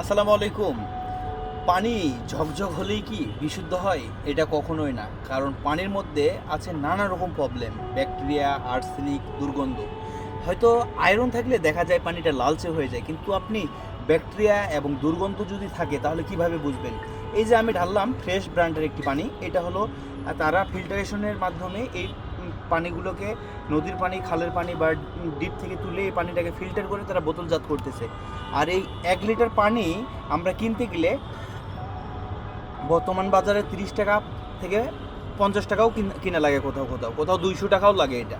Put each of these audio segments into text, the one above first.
আসসালামু আলাইকুম। পানি ঝকঝক হলেই কি বিশুদ্ধ হয়? এটা কখনোই না। কারণ পানির মধ্যে আছে নানা রকম প্রবলেম ব্যাকটেরিয়া আর্সেনিক দুর্গন্ধ। হয়তো আয়রন থাকলে দেখা যায় পানিটা লালচে হয়ে যায়। কিন্তু আপনি ব্যাকটেরিয়া এবং দুর্গন্ধ যদি থাকে, তাহলে কীভাবে বুঝবেন? এই যে আমি ঢাললাম ফ্রেশ ব্র্যান্ডের একটি পানি, এটা হলো তারা ফিল্টারেশনের মাধ্যমে এই পানিগুলোকে নদীর পানি, খালের পানি বা ডিপ থেকে তুলে এই পানিটাকে ফিল্টার করে তারা বোতলজাত করতেছে। আর এই এক লিটার পানি আমরা কিনতে গেলে বর্তমান বাজারে তিরিশ টাকা থেকে পঞ্চাশ টাকাও কিন- লাগে কোথাও কোথাও। কোথাও দুইশো টাকাও লাগে এটা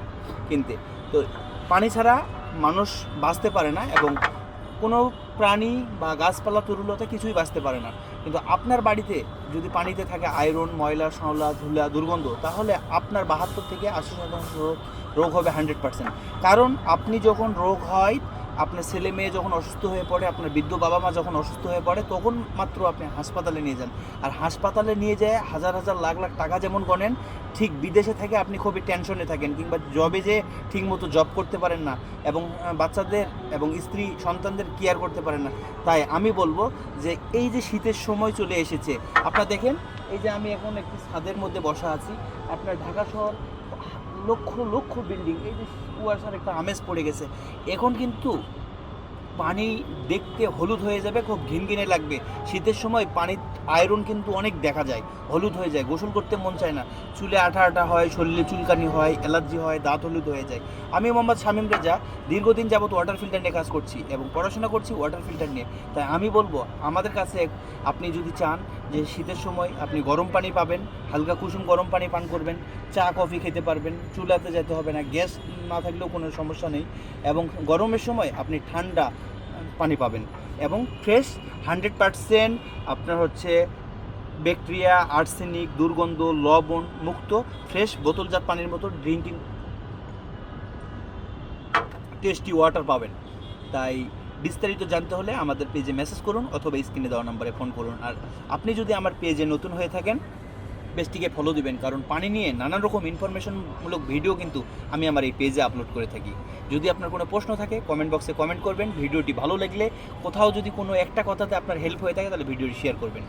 কিনতে। তো পানি ছাড়া মানুষ বাঁচতে পারে না এবং কোনো প্রাণী বা গাছপালা তরুলতা কিছুই বাঁচতে পারে না। কিন্তু আপনার বাড়িতে যদি পানিতে থাকে আয়রন, ময়লা, শ্যাওলা, ধুলা, দুর্গন্ধ, তাহলে আপনার বাহাত্তর থেকে আশি শতাংশ রোগ হবে হান্ড্রেড পার্সেন্ট কারণ আপনি যখন রোগ হয় আপনার ছেলে মেয়ে যখন অসুস্থ হয়ে পড়ে, আপনার বৃদ্ধ বাবা মা যখন অসুস্থ হয়ে পড়ে, তখন মাত্র আপনি হাসপাতালে নিয়ে যান। আর হাসপাতালে নিয়ে যায় হাজার হাজার লাখ লাখ টাকা যেমন গণেন, ঠিক বিদেশে থেকে আপনি খুবই টেনশনে থাকেন কিংবা জবে যে ঠিকমতো জব করতে পারেন না এবং বাচ্চাদের এবং স্ত্রী, সন্তানদের কেয়ার করতে পারেন না। তাই আমি বলব যে এই যে শীতের সময় চলে এসেছে, আপনারা দেখেন, এই যে আমি এখন একটি ছাদের মধ্যে বসা আছি। আপনার ঢাকা শহর লক্ষ লক্ষ বিল্ডিং এই যে কুয়াশার একটা আমেজ পড়ে গেছে। এখন কিন্তু পানি দেখতে হলুদ হয়ে যাবে, খুব ঘিনঘিনে লাগবে। শীতের সময় পানির আয়রন কিন্তু অনেক দেখা যায়, হলুদ হয়ে যায়, গোসল করতে মন চায় না। চুলে আঠা আঠা হয়, শরীরে চুলকানি হয় অ্যালার্জি হয়, দাঁত হলুদ হয়ে যায়। আমি মোহাম্মদ শামীম রেজা, দীর্ঘদিন যাবত ওয়াটার ফিল্টার নিয়ে কাজ করছি এবং পড়াশোনা করছি ওয়াটার ফিল্টার নিয়ে। তাই আমি বলব, আমাদের কাছে আপনি যদি চান যে শীতের সময় আপনি গরম পানি পাবেন হালকা কুসুম গরম পানি পান করবেন, চা, কফি খেতে পারবেন, চুলাতে যেতে হবে না, গ্যাস না থাকলেও কোনো সমস্যা নেই এবং গরমের সময় আপনি ঠান্ডা পানি পাবেন এবং ফ্রেশ হান্ড্রেড পারসেন্ট আপনার হচ্ছে ব্যাকটেরিয়া, আর্সেনিক, দুর্গন্ধ, লবণ মুক্ত, ফ্রেশ বোতলজাত পানির মতো ড্রিঙ্কিং টেস্টি ওয়াটার পাবেন। তাই বিস্তারিত জানতে হলে আমাদের পেজে মেসেজ করুন অথবা স্ক্রিনে দেওয়া নম্বরে ফোন করুন। আর আপনি যদি আমার পেজে নতুন হয়ে থাকেন পেজটিকে ফলো দিবেন, কারণ পানি নিয়ে নানান রকম ইনফরমেশনমূলক ভিডিও কিন্তু আমি আমার এই পেজে আপলোড করে থাকি। যদি আপনার কোনো প্রশ্ন থাকে কমেন্ট বক্সে কমেন্ট করবেন। ভিডিওটি ভালো লাগলে কোথাও যদি কোনো একটা কথাতে আপনার হেল্প হয়ে থাকে, তাহলে ভিডিওটি শেয়ার করবেন।